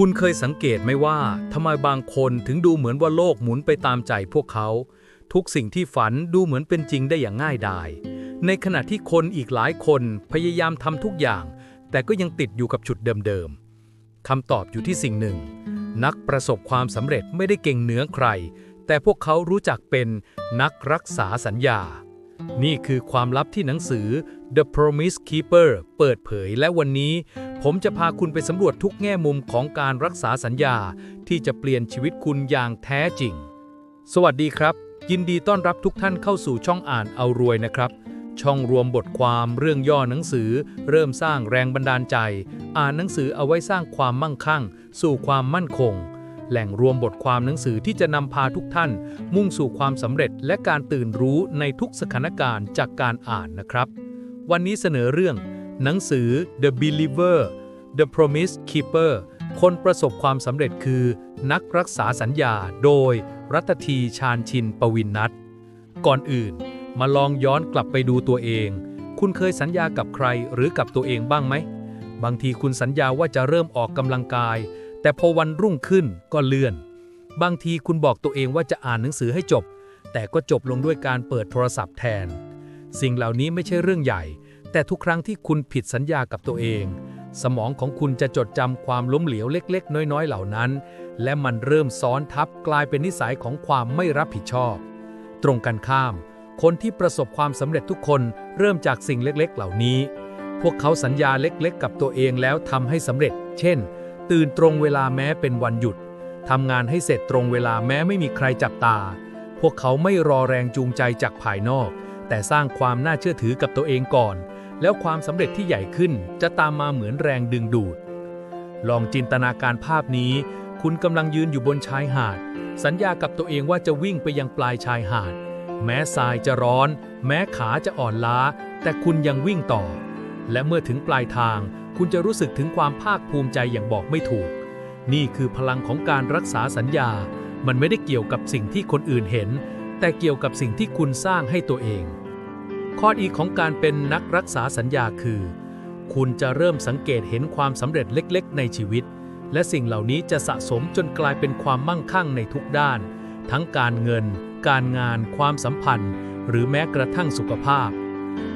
คุณเคยสังเกตไหมว่าทำไมบางคนถึงดูเหมือนว่าโลกหมุนไปตามใจพวกเขา ทุกสิ่งที่ฝันดูเหมือนเป็นจริงได้อย่างง่ายดาย ในขณะที่คนอีกหลายคนพยายามทำทุกอย่าง แต่ก็ยังติดอยู่กับจุดเดิมๆคำตอบอยู่ที่สิ่งหนึ่ง นักประสบความสำเร็จไม่ได้เก่งเหนือใคร แต่พวกเขารู้จักเป็นนักรักษาสัญญา นี่คือความลับที่หนังสือ The Promise Keeper เปิดเผยและวันนี้ ผมจะพาคุณไปสำรวจทุกแง่มุมของการรักษาสัญญาที่จะเปลี่ยนชีวิตคุณอย่างแท้จริง สวัสดีครับ ยินดีต้อนรับทุกท่านเข้าสู่ช่องอ่านเอารวยนะครับ ช่องรวมบทความเรื่องย่อหนังสือ เริ่มสร้างแรงบันดาลใจ อ่านหนังสือเอาไว้สร้างความมั่งคั่ง สู่ความมั่นคง แหล่งรวมบทความหนังสือที่จะนำพาทุกท่าน มุ่งสู่ความสำเร็จและการตื่นรู้ในทุกสถานการณ์จากการอ่านนะครับ วันนี้เสนอเรื่อง หนังสือ The Believer The Promise Keeper คนประสบความสำเร็จคือ นักรักษาสัญญาโดยรัตทีชาญชินปวินนัทก่อนอื่น มาลองย้อนกลับไปดูตัวเอง คุณเคยสัญญากับใครหรือกับตัวเองบ้างไหม บางทีคุณสัญญาว่าจะเริ่มออกกำลังกาย แต่พอวันรุ่งขึ้นก็เลื่อน บางทีคุณบอกตัวเองว่าจะอ่านหนังสือให้จบ แต่ก็จบลงด้วยการเปิดโทรศัพท์แทน สิ่งเหล่านี้ไม่ใช่เรื่องใหญ่ แต่ทุกครั้งที่คุณผิดสัญญากับตัวเอง สมองของคุณจะจดจำความล้มเหลวเล็ก ๆ น้อย ๆ เหล่านั้น และมันเริ่มซ้อนทับกลายเป็นนิสัยของความไม่รับผิดชอบ ตรงกันข้าม คนที่ประสบความสำเร็จทุกคนเริ่มจากสิ่งเล็ก ๆ เหล่านี้ พวกเขาสัญญาเล็ก ๆ กับตัวเองแล้วทำให้สำเร็จ เช่น ตื่นตรงเวลาแม้เป็นวันหยุดทำงานให้เสร็จตรงเวลาแม้ไม่มีใครจับตา พวกเขาไม่รอแรงจูงใจจากภายนอก แต่สร้างความน่าเชื่อถือกับตัวเองก่อน แล้วความสำเร็จที่ใหญ่ขึ้นจะตามมาเหมือนแรงดึงดูด ลองจินตนาการภาพนี้ คุณกำลังยืนอยู่บนชายหาด สัญญากับตัวเองว่าจะวิ่งไปยังปลายชายหาด แม้ทรายจะร้อน แม้ขาจะอ่อนล้า แต่คุณยังวิ่งต่อ และเมื่อถึงปลายทาง คุณจะรู้สึกถึงความภาคภูมิใจอย่างบอกไม่ถูก นี่คือพลังของการรักษาสัญญา มันไม่ได้เกี่ยวกับสิ่งที่คนอื่นเห็น แต่เกี่ยวกับสิ่งที่คุณสร้างให้ตัวเอง ข้อดีของการเป็นนักรักษาสัญญาคือ คุณจะเริ่มสังเกตเห็นความสำเร็จเล็กๆ ในชีวิต และสิ่งเหล่านี้จะสะสมจนกลายเป็นความมั่งคั่งในทุกด้าน ทั้งการเงิน การงาน ความสัมพันธ์ หรือแม้กระทั่งสุขภาพ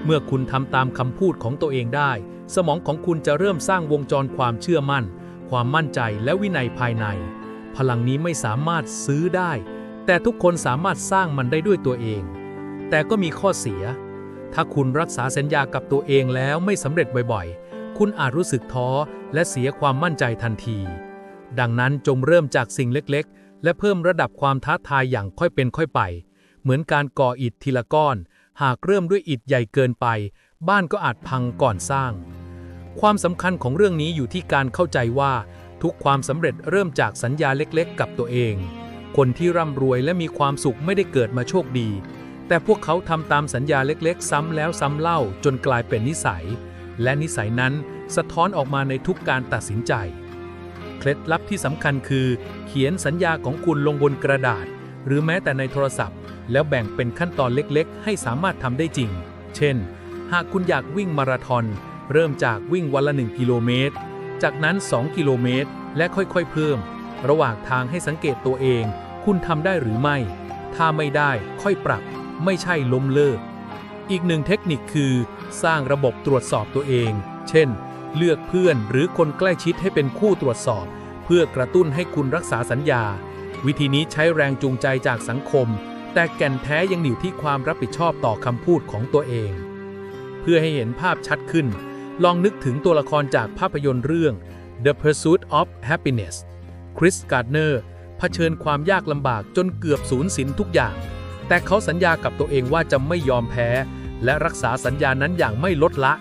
เมื่อคุณทำตามคำพูดของตัวเองได้ สมองของคุณจะเริ่มสร้างวงจรความเชื่อมั่น ความมั่นใจและวินัยภายใน พลังนี้ไม่สามารถซื้อได้ แต่ทุกคนสามารถสร้างมันได้ด้วยตัวเอง แต่ก็มีข้อเสีย ถ้าคุณรักษาสัญญากับตัวเองแล้วไม่สำเร็จบ่อยๆ คุณอาจรู้สึกท้อและเสียความมั่นใจทันที ดังนั้นจงเริ่มจากสิ่งเล็กๆ และเพิ่มระดับความท้าทายอย่างค่อยเป็นค่อยไป เหมือนการก่ออิฐทีละก้อน หากเริ่มด้วยอิฐใหญ่เกินไป บ้านก็อาจพังก่อนสร้าง ความสำคัญของเรื่องนี้อยู่ที่การเข้าใจว่า ทุกความสำเร็จเริ่มจากสัญญาเล็กๆ กับตัวเอง คนที่ร่ำรวยและมีความสุขไม่ได้เกิดมาโชคดี แต่พวกเขาทำตามสัญญาเล็กๆ ซ้ำแล้วซ้ำเล่าจนกลายเป็นนิสัย และนิสัยนั้นสะท้อนออกมาในทุกการตัดสินใจ เคล็ดลับที่สำคัญคือ เขียนสัญญาของคุณลงบนกระดาษ หรือแม้แต่ในโทรศัพท์ แล้วแบ่งเป็นขั้นตอนเล็กๆ ให้สามารถทำได้จริง เช่น หากคุณอยากวิ่งมาราธอนเริ่มจากวิ่งวันละ 1 กิโลเมตร จากนั้น 2 กิโลเมตร และค่อยๆ เพิ่ม ระหว่างทางให้สังเกตตัวเอง คุณทำได้หรือไม่ ถ้าไม่ได้ค่อยปรับ ไม่ใช่ล้มเลิก อีกหนึ่งเทคนิคคือ สร้างระบบตรวจสอบตัวเอง เช่น เลือกเพื่อนหรือคนใกล้ชิดให้เป็นคู่ตรวจสอบ เพื่อกระตุ้นให้คุณรักษาสัญญา วิธีนี้ใช้แรงจูงใจจากสังคม แต่แก่นแท้ยังอยู่ที่ความรับผิดชอบต่อคำพูดของตัวเอง เพื่อให้เห็นภาพชัดขึ้น ลองนึกถึงตัวละครจากภาพยนตร์เรื่อง The Pursuit of Happiness คริสการ์เนอร์เผชิญความยากลำบากจนเกือบสูญสิ้นทุกอย่าง แต่เขาสัญญากับตัวเองว่าจะไม่ยอมแพ้ และรักษาสัญญานั้นอย่างไม่ลดละ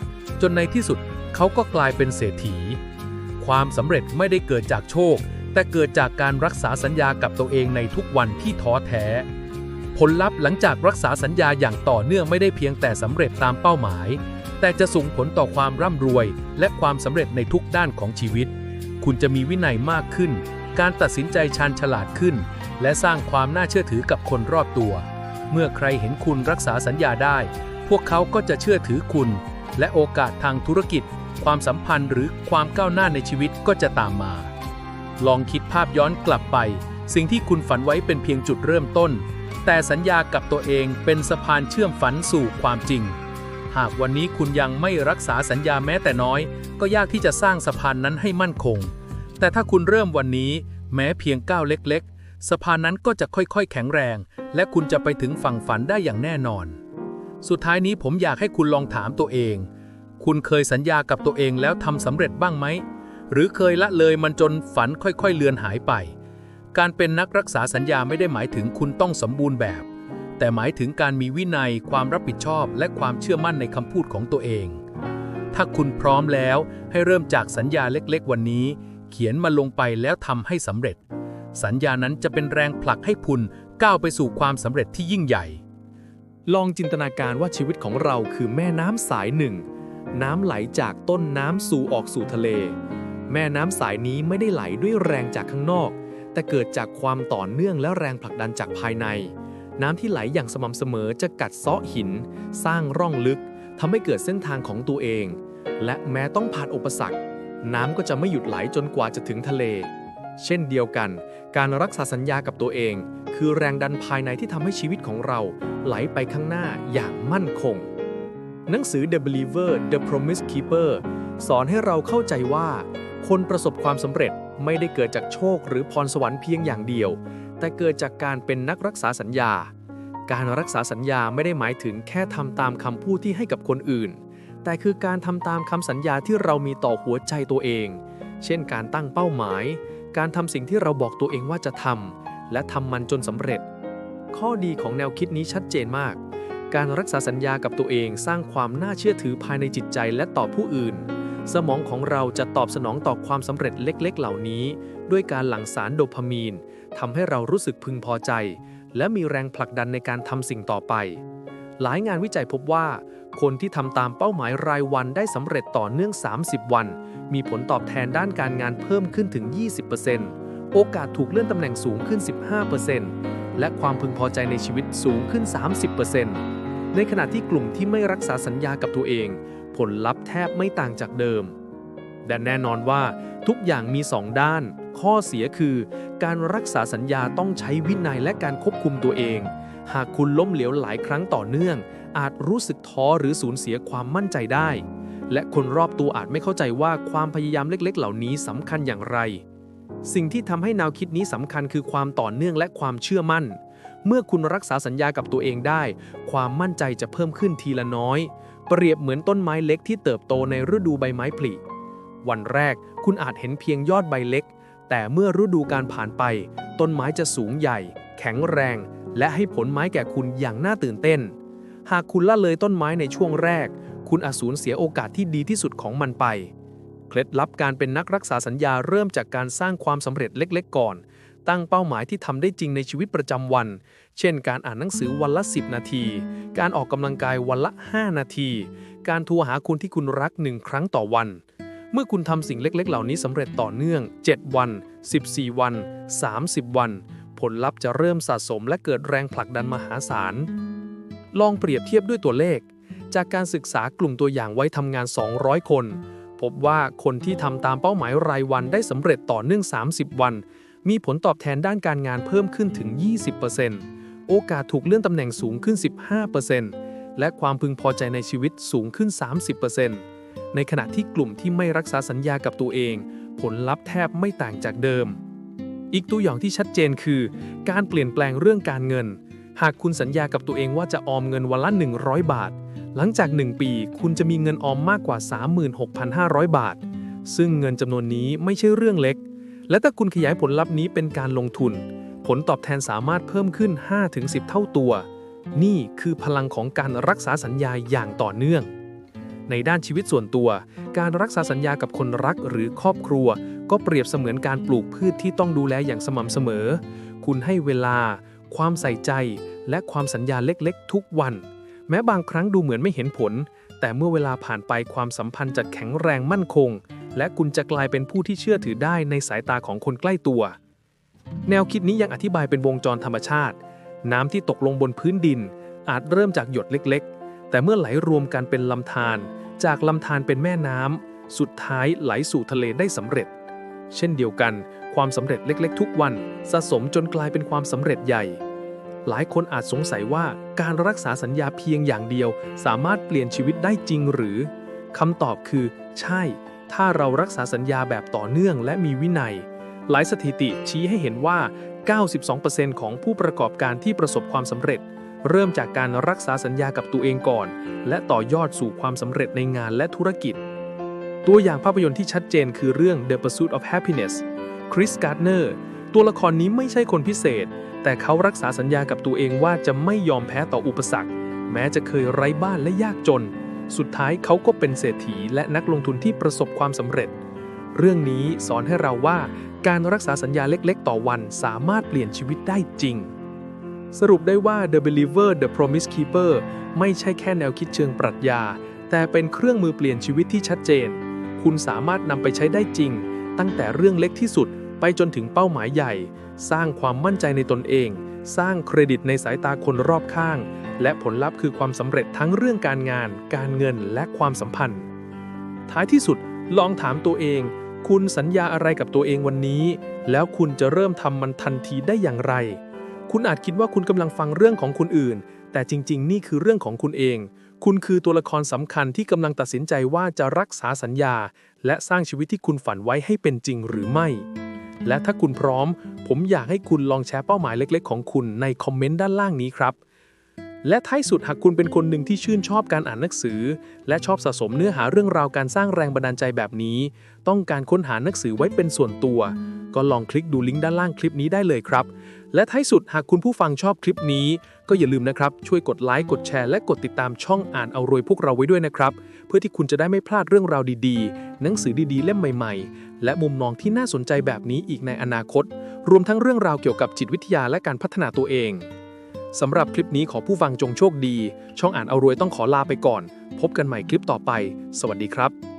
จนในที่สุดเขาก็กลายเป็นเศรษฐี ความสำเร็จไม่ได้เกิดจากโชค แต่เกิดจากการรักษาสัญญากับตัวเองในทุกวันที่ท้อแท้ ผลลัพธ์หลังจากรักษาสัญญาอย่างต่อเนื่องไม่ได้เพียงแต่สำเร็จตามเป้าหมาย แต่จะส่งผลต่อความร่ำรวย และความสำเร็จในทุกด้านของชีวิต คุณจะมีวินัยมากขึ้น การตัดสินใจชาญฉลาดขึ้น และสร้างความน่าเชื่อถือกับคนรอบตัว เมื่อใครเห็นคุณรักษาสัญญาได้ พวกเขาก็จะเชื่อถือคุณ และโอกาสทางธุรกิจ ความสัมพันธ์หรือความก้าวหน้าในชีวิตก็จะตามมา ลองคิดภาพย้อนกลับไป สิ่งที่คุณฝันไว้เป็นเพียงจุดเริ่มต้น แต่สัญญากับตัวเองเป็นสะพานเชื่อมฝันสู่ความจริง หากวันนี้คุณยังไม่รักษาสัญญาแม้แต่น้อย ก็ยากที่จะสร้างสะพานนั้นให้มั่นคง แต่ถ้าคุณเริ่มวันนี้ แม้เพียงก้าวเล็กๆ สะพานนั้นก็จะค่อยๆ แข็งแรง และคุณจะไปถึงฝั่งฝันได้อย่างแน่นอน สุดท้ายนี้ผมอยากให้คุณลองถามตัวเอง คุณเคยสัญญากับตัวเองแล้วทำสำเร็จบ้างไหม หรือเคยละเลยมันจนฝันค่อยๆ เลือนหายไป การเป็นนักรักษาสัญญาไม่ได้หมายถึงคุณต้องสมบูรณ์แบบ แต่หมายถึงการมีวินัย ความรับผิดชอบ และความเชื่อมั่นในคำพูดของตัวเอง ถ้าคุณพร้อมแล้วให้เริ่มจากสัญญาเล็กๆ วันนี้ เขียนมาลงไปแล้วทำให้สำเร็จ สัญญานั้นจะเป็นแรงผลักให้คุณก้าวไปสู่ความสำเร็จที่ยิ่งใหญ่ ลองจินตนาการว่าชีวิตของเราคือแม่น้ำสายหนึ่ง น้ำไหลจากต้นน้ำสู่ออกสู่ทะเล แม่น้ำสายนี้ไม่ได้ไหลด้วยแรงจากข้างนอก แต่เกิดจากความต่อเนื่องและแรงผลักดันจากภายใน น้ำที่ไหลอย่างสม่ำเสมอจะกัดเซาะหิน สร้างร่องลึกทำให้เกิดเส้นทางของตัวเอง และแม้ต้องผ่านอุปสรรค น้ำก็จะไม่หยุดไหลจนกว่าจะถึงทะเล เช่นเดียวกัน การรักษาสัญญากับตัวเอง คือแรงดันภายในที่ทำให้ชีวิตของเราไหลไปข้างหน้าอย่างมั่นคง หนังสือ The Believer The Promise Keeper สอนให้เราเข้าใจว่า คนประสบความสำเร็จไม่ได้เกิดจากโชคหรือพรสวรรค์เพียงอย่างเดียว แต่เกิดจากการเป็นนักรักษาสัญญา การรักษาสัญญาไม่ได้หมายถึงแค่ทำตามคำพูดที่ให้กับคนอื่น แต่คือการทำตามคำสัญญาที่เรามีต่อหัวใจตัวเอง เช่นการตั้งเป้าหมาย การทำสิ่งที่เราบอกตัวเองว่าจะทำและทำมันจนสำเร็จ ข้อดีของแนวคิดนี้ชัดเจนมาก การรักษาสัญญากับตัวเองสร้างความน่าเชื่อถือภายในจิตใจและต่อผู้อื่น สมองของเราจะตอบสนองต่อความสำเร็จเล็กๆ เหล่านี้ ด้วยการหลั่งสารโดพามีนทำให้เรารู้สึกพึงพอใจ และมีแรงผลักดันในการทำสิ่งต่อไป หลายงานวิจัยพบว่า คนที่ทำตามเป้าหมายรายวันได้สำเร็จต่อเนื่อง 30 วัน มีผลตอบแทนด้านการงานเพิ่มขึ้นถึง 20%โอกาสถูกเลื่อนตำแหน่งสูงขึ้น 15%และความพึงพอใจในชีวิตสูงขึ้น 30%ในขณะที่กลุ่มที่ไม่รักษาสัญญากับตัวเอง ผลลัพธ์แทบไม่ต่างจากเดิมและแน่นอนว่าทุกอย่างมี 2 ด้าน ข้อเสียคือ การรักษาสัญญาต้องใช้วินัยและการควบคุมตัวเอง หากคุณล้มเหลวหลายครั้งต่อเนื่อง อาจรู้สึกท้อหรือสูญเสียความมั่นใจได้ และคนรอบตัวอาจไม่เข้าใจว่าความพยายามเล็กๆ เหล่านี้สำคัญอย่างไร สิ่งที่ทำให้แนวคิดนี้สำคัญคือความต่อเนื่องและความเชื่อมั่น เมื่อคุณรักษาสัญญากับตัวเองได้ ความมั่นใจจะเพิ่มขึ้นทีละน้อย เปรียบเหมือนต้นไม้เล็กที่เติบโตในฤดูใบไม้ผลิ วันแรกคุณอาจเห็นเพียงยอดใบเล็ก แต่เมื่อฤดูการผ่านไป ต้นไม้จะสูงใหญ่ แข็งแรง และให้ผลไม้แก่คุณอย่างน่าตื่นเต้น หากคุณละเลยต้นไม้ในช่วงแรก คุณอาจสูญเสียโอกาสที่ดีที่สุดของมันไป เคล็ดลับการเป็นนักรักษาสัญญาเริ่มจากการสร้างความสำเร็จเล็ก ๆ ก่อน ตั้งเป้าหมายที่ทำได้จริงในชีวิตประจำวัน เช่น การอ่านหนังสือวันละ 10 นาที การออกกำลังกายวันละ 5 นาที การโทรหาคนที่คุณรักหนึ่งครั้งต่อวัน เมื่อคุณทำสิ่งเล็ก ๆ เหล่านี้สำเร็จต่อเนื่อง 7 วัน 14 วัน 30 วัน ผลลัพธ์จะเริ่มสะสมและเกิดแรงผลักดันมหาศาลลองเปรียบเทียบด้วยตัวเลข จากการศึกษากลุ่มตัวอย่างไว้ทำงาน 200 คน พบว่าคนที่ทำตามเป้าหมายรายวันได้สำเร็จต่อเนื่อง 30 วัน มีผลตอบแทนด้านการงานเพิ่มขึ้นถึง 20%โอกาสถูกเลื่อนตำแหน่งสูงขึ้น 15%และความพึงพอใจในชีวิตสูงขึ้น 30%ในขณะที่กลุ่มที่ไม่รักษาสัญญากับตัวเอง ผลลัพธ์แทบไม่ต่างจากเดิม อีกตัวอย่างที่ชัดเจนคือ การเปลี่ยนแปลงเรื่องการเงินหากคุณสัญญากับตัวเองว่าจะออมเงินวันละ 100 บาท หลังจาก 1 ปีคุณจะมีเงินออมมากกว่า 36,500 บาท ซึ่งเงินจำนวนนี้ไม่ใช่เรื่องเล็ก และถ้าคุณขยายผลลัพธ์นี้เป็นการลงทุน ผลตอบแทนสามารถเพิ่มขึ้น 5-10 เท่าตัว นี่คือพลังของการรักษาสัญญาอย่างต่อเนื่อง ในด้านชีวิตส่วนตัว การรักษาสัญญากับคนรักหรือครอบครัว ก็เปรียบเสมือนการปลูกพืชที่ต้องดูแลอย่างสม่ำเสมอ คุณให้เวลา ความใส่ใจ และความสัญญาเล็กๆ ทุกวัน แม้บางครั้งดูเหมือนไม่เห็นผล แต่เมื่อเวลาผ่านไปความสัมพันธ์จะแข็งแรงมั่นคง และคุณจะกลายเป็นผู้ที่เชื่อถือได้ในสายตาของคนใกล้ตัว แนวคิดนี้ยังอธิบายเป็นวงจรธรรมชาติ น้ำที่ตกลงบนพื้นดิน อาจเริ่มจากหยดเล็กๆ แต่เมื่อไหลรวมกันเป็นลำธารจากลำธารเป็นแม่น้ำสุดท้ายไหลสู่ทะเลได้สำเร็จ เช่นเดียวกัน ความสำเร็จเล็ก ๆ ทุกวันสะสมจนกลายเป็นความสำเร็จใหญ่ หลายคนอาจสงสัยว่าการรักษาสัญญาเพียงอย่างเดียว สามารถเปลี่ยนชีวิตได้จริงหรือคำตอบคือ ใช่ ถ้าเรารักษาสัญญาแบบต่อเนื่องและมีวินัย หลายสถิติชี้ให้เห็นว่า 92%ของผู้ประกอบการที่ประสบความสำเร็จ เริ่มจากการรักษาสัญญากับตัวเองก่อน และต่อยอดสู่ความสำเร็จในงานและธุรกิจ ตัวอย่างภาพยนตร์ที่ชัดเจนคือเรื่อง The Pursuit of Happiness คริสการ์เนอร์ตัวละครนี้ไม่ใช่คนพิเศษ แต่เขารักษาสัญญากับตัวเองว่าจะไม่ยอมแพ้ต่ออุปสรรค แม้จะเคยไร้บ้านและยากจน สุดท้ายเขาก็เป็นเศรษฐีและนักลงทุนที่ประสบความสำเร็จ เรื่องนี้สอนให้เราว่าการรักษาสัญญาเล็กๆ ต่อวันสามารถเปลี่ยนชีวิตได้จริง สรุปได้ว่า The Believer The Promise Keeper ไม่ใช่แค่แนวคิดเชิงปรัชญา แต่เป็นเครื่องมือเปลี่ยนชีวิตที่ชัดเจน คุณสามารถนำไปใช้ได้จริง ตั้งแต่เรื่องเล็กที่สุด ไปจนถึงเป้าหมายใหญ่ สร้างความมั่นใจในตนเอง สร้างเครดิตในสายตาคนรอบข้าง และผลลัพธ์คือความสำเร็จทั้งเรื่องการงาน การเงินและความสัมพันธ์ ท้ายที่สุดลองถามตัวเอง คุณสัญญาอะไรกับตัวเองวันนี้ แล้วคุณจะเริ่มทำมันทันทีได้อย่างไร คุณอาจคิดว่าคุณกำลังฟังเรื่องของคนอื่น แต่จริง ๆ นี่คือเรื่องของคุณเอง คุณคือตัวละครสำคัญที่กำลังตัดสินใจว่าจะรักษาสัญญา และสร้างชีวิตที่คุณฝันไว้ให้เป็นจริงหรือไม่ และถ้าคุณพร้อม ผมอยากให้คุณลองแชร์เป้าหมายเล็ก ๆ ของคุณในคอมเมนต์ด้านล่างนี้ครับ และท้ายสุดหากคุณเป็นคนหนึ่งที่ชื่นชอบการอ่านหนังสือ และชอบสะสมเนื้อหาเรื่องราวการสร้างแรงบันดาลใจแบบนี้ ต้องการค้นหาหนังสือไว้เป็นส่วนตัว ก็ลองคลิกดูลิงก์ด้านล่างคลิปนี้ได้เลยครับ และท้ายสุดหากคุณผู้ฟังชอบคลิปนี้ ก็อย่าลืมนะครับ ช่วยกดไลค์กดแชร์และกดติดตามช่องอ่านเอารวยพวกเราไว้ด้วยนะครับ เพื่อที่คุณจะได้ไม่พลาดเรื่องราวดีๆ หนังสือดีๆ เล่มใหม่ๆ และมุมมองที่น่าสนใจแบบนี้อีกในอนาคต รวมทั้งเรื่องราวเกี่ยวกับจิตวิทยาและการพัฒนาตัวเอง สำหรับคลิปนี้ขอผู้ฟังจงโชคดี ช่องอ่านเอารวยต้องขอลาไปก่อน พบกันใหม่คลิปต่อไป สวัสดีครับ